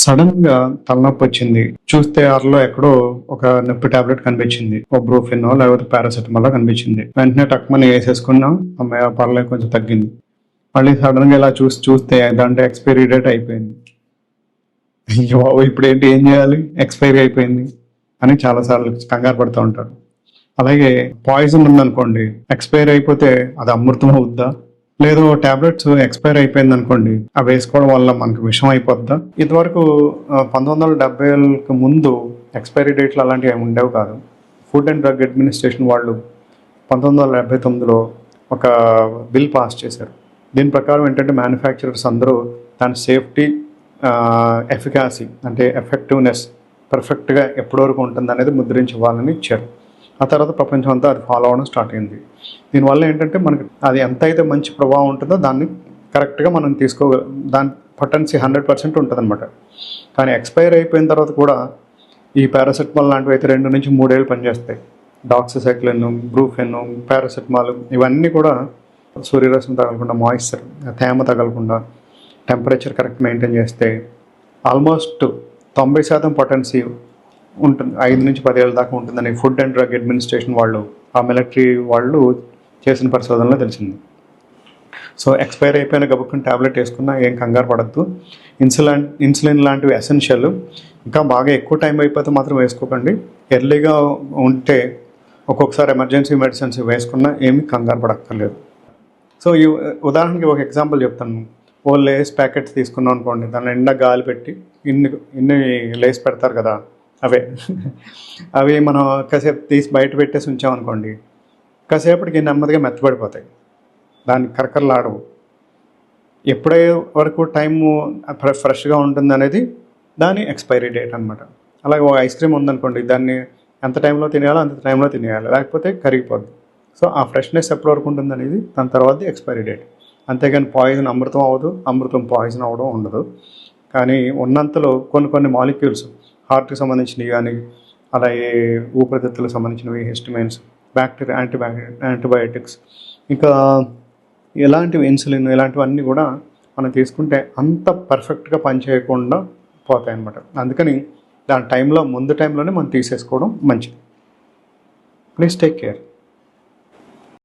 సడన్గా తలనొప్పి వచ్చింది. చూస్తే అరలో ఎక్కడో ఒక నొప్పి టాబ్లెట్ కనిపించింది. ఓ బ్రూఫిన్ లేకపోతే పారాసెటమాల్ కనిపించింది. వెంటనే టక్మని వేసేసుకున్నాం. అమ్మాయి పర్లేదు కొంచెం తగ్గింది. మళ్ళీ సడన్గా ఇలా చూసి చూస్తే దాంట్లో ఎక్స్పైరీ డేట్ అయిపోయింది. అయ్యో ఇప్పుడు ఏంటి ఏం చేయాలి? ఎక్స్పైరీ అయిపోయింది అని చాలాసార్లు కంగారు పడుతూ ఉంటారు. అలాగే పాయిజన్ ఉందనుకోండి ఎక్స్పైర్ అయిపోతే అది అమృతం అవుద్దా? లేదు టాబ్లెట్స్ ఎక్స్పైర్ అయిపోయింది అనుకోండి. అవి వేసుకోవడం వల్ల మనకు విషం అయిపోద్దా? ఇంతవరకు పంతొమ్మిది వందల డెబ్బైకి ముందు ఎక్స్పైరీ డేట్లు అలాంటివి ఏమి ఉండేవి కాదు. ఫుడ్ అండ్ డ్రగ్ అడ్మినిస్ట్రేషన్ వాళ్ళు పంతొమ్మిది వందల డెబ్బై తొమ్మిదిలో ఒక బిల్ పాస్ చేశారు. దీని ప్రకారం ఏంటంటే మ్యానుఫ్యాక్చరర్స్ అందరూ దాని సేఫ్టీ ఎఫికాసీ అంటే ఎఫెక్టివ్నెస్ పర్ఫెక్ట్గా ఎప్పటివరకు ఉంటుంది అనేది ముద్రించవాలని ఇచ్చారు. ఆ తర్వాత ప్రపంచం అంతా అది ఫాలో అవ్వడం స్టార్ట్ అయింది. దీనివల్ల ఏంటంటే మనకి అది ఎంత అయితే మంచి ప్రభావం ఉంటుందో దాన్ని కరెక్ట్గా మనం తీసుకోగల దాని పొటెన్సీ హండ్రెడ్ పర్సెంట్ ఉంటుంది అనమాట కానీ ఎక్స్పైర్ అయిపోయిన తర్వాత కూడా ఈ పారాసెటమాల్ లాంటివి అయితే రెండు నుంచి మూడేళ్ళు పనిచేస్తాయి. డాక్సిసైక్లిన్ బ్రూఫెన్ పారాసెటమాల్ ఇవన్నీ కూడా సూర్యరశ్మి తగలకుండా మాయిశ్చర్ తేమ తగలకుండా టెంపరేచర్ కరెక్ట్ మెయింటైన్ చేస్తే ఆల్మోస్ట్ తొంభై శాతం పొటెన్సీ ఉంటుంది. ఐదు నుంచి పదివేల దాకా ఉంటుందని ఫుడ్ అండ్ డ్రగ్ అడ్మినిస్ట్రేషన్ వాళ్ళు ఆ మిలిటరీ వాళ్ళు చేసిన పరిశోధనలో తెలిసింది. సో ఎక్స్పైర్ అయిపోయిన గబుక్కుని ట్యాబ్లెట్ వేసుకున్నా ఏం కంగారు పడద్దు. ఇన్సులిన్ ఇన్సులిన్ లాంటివి ఎసెన్షియల్. ఇంకా బాగా ఎక్కువ టైం అయిపోతే మాత్రం వేసుకోకండి. ఎర్లీగా ఉంటే ఒక్కొక్కసారి ఎమర్జెన్సీ మెడిసిన్స్ వేసుకున్నా ఏమీ కంగారు పడక్కర్లేదు. సో ఈ ఉదాహరణకి ఒక ఎగ్జాంపుల్ చెప్తాను. ఓ లేస్ ప్యాకెట్స్ తీసుకున్నాం అనుకోండి దాని నిండా గాలి పెట్టి ఇన్ని ఇన్ని లేస్ పెడతారు కదా అవే. అవి మనం కాసేపు తీసి బయట పెట్టేసి ఉంచామనుకోండి కాసేపటికి నెమ్మదిగా మెత్తబడిపోతాయి. దాన్ని కరకరలాడవు. ఎప్పుడే వరకు టైము ఫ్రెష్గా ఉంటుంది అనేది దాని ఎక్స్పైరీ డేట్ అనమాట అలాగే ఒక ఐస్ క్రీమ్ ఉందనుకోండి దాన్ని ఎంత టైంలో తినేయాలో అంత టైంలో తినేయాలి. లేకపోతే కరిగిపోద్ది. సో ఆ ఫ్రెష్నెస్ ఎప్పటి వరకు ఉంటుంది అనేది దాని తర్వాత ఎక్స్పైరీ డేట్. అంతేగాని పాయిజన్ అమృతం అవ్వదు అమృతం పాయిజన్ అవ్వడం ఉండదు. కానీ ఉన్నంతలో కొన్ని కొన్ని మాలిక్యూల్స్ హార్ట్కి సంబంధించినవి కానీ అలాగే ఊపిరితిత్తులకు సంబంధించినవి హిస్టమైన్స్ బ్యాక్టీరియా యాంటీబయా యాంటీబయాటిక్స్ ఇంకా ఎలాంటివి ఇన్సులిన్ ఇలాంటివన్నీ కూడా మనం తీసుకుంటే అంత పర్ఫెక్ట్గా పనిచేయకుండా పోతాయి అన్నమాట అందుకని దాని టైంలో ముందు టైంలోనే మనం తీసేసుకోవడం మంచిది. Please take care.